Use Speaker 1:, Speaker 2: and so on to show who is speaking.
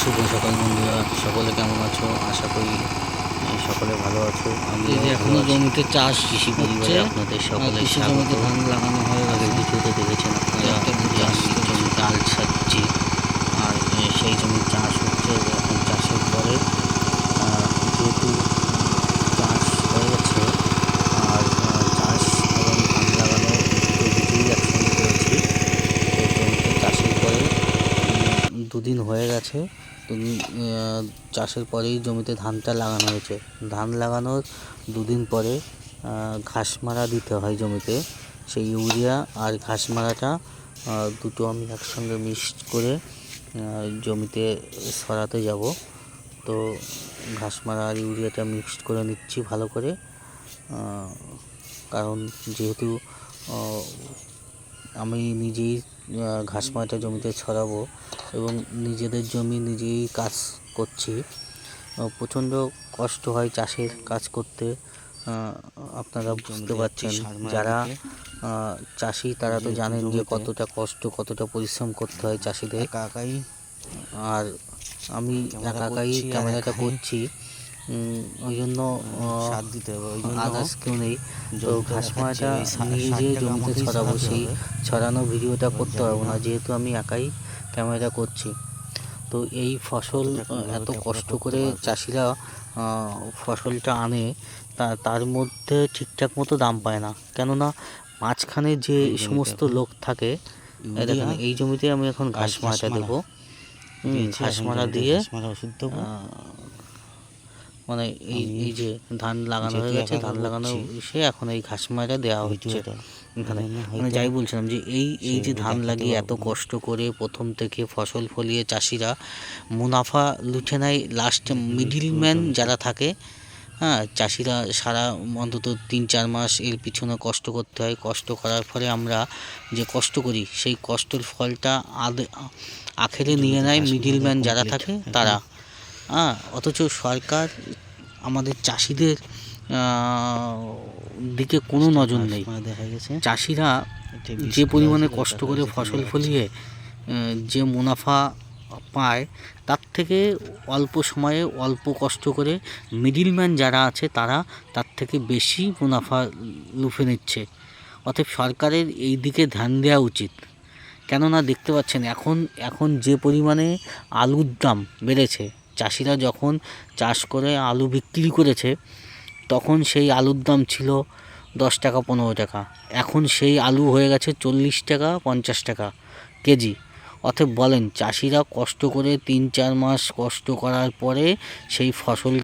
Speaker 1: শুভ সকাল বন্ধুরা। সকলে কেমন আছো? আশা করি সকলে ভালো আছো। আমি
Speaker 2: এখনও জমিতে চাষ
Speaker 1: কৃষি পরিবারে আপনাদের সকলে
Speaker 2: কৃষি জমিতে ধান লাগানো হয়
Speaker 1: আগে
Speaker 2: কিছুতে
Speaker 1: ভিডিওতে দেখেছেন আপনারা
Speaker 2: একটা
Speaker 1: যে
Speaker 2: চাষ
Speaker 1: আমি জমিতে আল ছাড়ছি আর এ, সেই জমির চাষ হচ্ছে এখন চাষের পরে আহ, যেহেতু চাষ হয়ে গেছে আর আহ, চাষ এবং ধান লাগানো দুটো দুটোই একসঙ্গে করেছি তো জমিতে চাষের পরে উম, দুদিন হয়ে গেছে। চাষের পরেই জমিতে ধানটা লাগানো হয়েছে। ধান লাগানোর দুদিন পরে ঘাস মারা দিতে হয় জমিতে। সেই ইউরিয়া আর ঘাস মারাটা দুটো আমি একসঙ্গে মিক্সড করে জমিতে সরাতে যাব। তো ঘাস মারা আর ইউরিয়াটা মিক্সড করে নিচ্ছি ভালো করে। কারণ যেহেতু আমি নিজেই ঘাস মারাটা জমিতে ছড়াবো এবং নিজেদের জমি নিজেই কাজ করছি। প্রচণ্ড কষ্ট হয় চাষের কাজ করতে। আপনারা বুঝতে পারছেন যারা চাষি তারা তো জানেন যে কতটা কষ্ট কতটা পরিশ্রম করতে হয় চাষিদের।
Speaker 2: একাই
Speaker 1: আর আমি একাই ক্যামেরাটা
Speaker 2: একাই
Speaker 1: করছি। ওই জন্য
Speaker 2: সার দিতে হবে ওই জন্য
Speaker 1: আদার্স কেউ নেই। তো ঘাস মারাটা নিয়ে যে জমিতে ছড়াবো সেই। ছড়ানো ভিডিওটা করতে পারব না। যেহেতু আমি একাই ক্যামেরা করছি। তো এই ফসল এত কষ্ট করে চাষিরা ফসলটা আনে তা তার মধ্যে ঠিকঠাক মতো দাম পায় না। কেননা মাঝখানে যে সমস্ত লোক থাকে এই দেখেন এই জমিতে আমি এখন ঘাস
Speaker 2: ঘাস
Speaker 1: মারাটা দেবো। ঘাস মারা দিয়ে
Speaker 2: ঘাস মারা ওষুধ দেবো
Speaker 1: আহ, মানে এই এই যে ধান লাগানো হয়ে গেছে ধান লাগানো এসে এখন এই ঘাস মারা দেওয়া হচ্ছে এখানে। মানে যাই বলছিলাম যে এই এই যে ধান লাগিয়ে এত কষ্ট করে প্রথম থেকে ফসল ফলিয়ে চাষিরা মুনাফা লুটে নেয় লাস্ট মিডিলম্যান যারা থাকে হ্যাঁ চাষিরা সারা অন্তত তিন চার মাস এর পিছনে কষ্ট করতে হয়। কষ্ট করার ফলে আমরা যে কষ্ট করি সেই কষ্টের ফলটা আদ আখেরে নিয়ে নেয় মিডিলম্যান যারা থাকে তারা। হ্যাঁ অথচ সরকার আমাদের চাষিদের দিকে কোনো নজর নেই।
Speaker 2: দেখা গেছে
Speaker 1: চাষিরা যে পরিমাণে কষ্ট করে ফসল ফলিয়ে যে মুনাফা পায় তার থেকে অল্প সময়ে অল্প কষ্ট করে মিডিলম্যান যারা আছে তারা তার থেকে বেশি মুনাফা লুফে নিচ্ছে। অতএব সরকারের এই দিকে ধ্যান দেওয়া উচিত। কেননা দেখতে পাচ্ছেন এখন এখন যে পরিমাণে আলুর দাম বেড়েছে চাষিরা যখন চাষ করে আলু বিক্রি করেছে, তখন সেই আলুর দাম ছিল দশ টাকা, পনেরো টাকা। এখন সেই আলু হয়ে গেছে চল্লিশ টাকা, পঞ্চাশ টাকা কেজি। অতএব বলেন, চাষিরা কষ্ট করে তিন চার মাস কষ্ট করার পরে সেই ফসল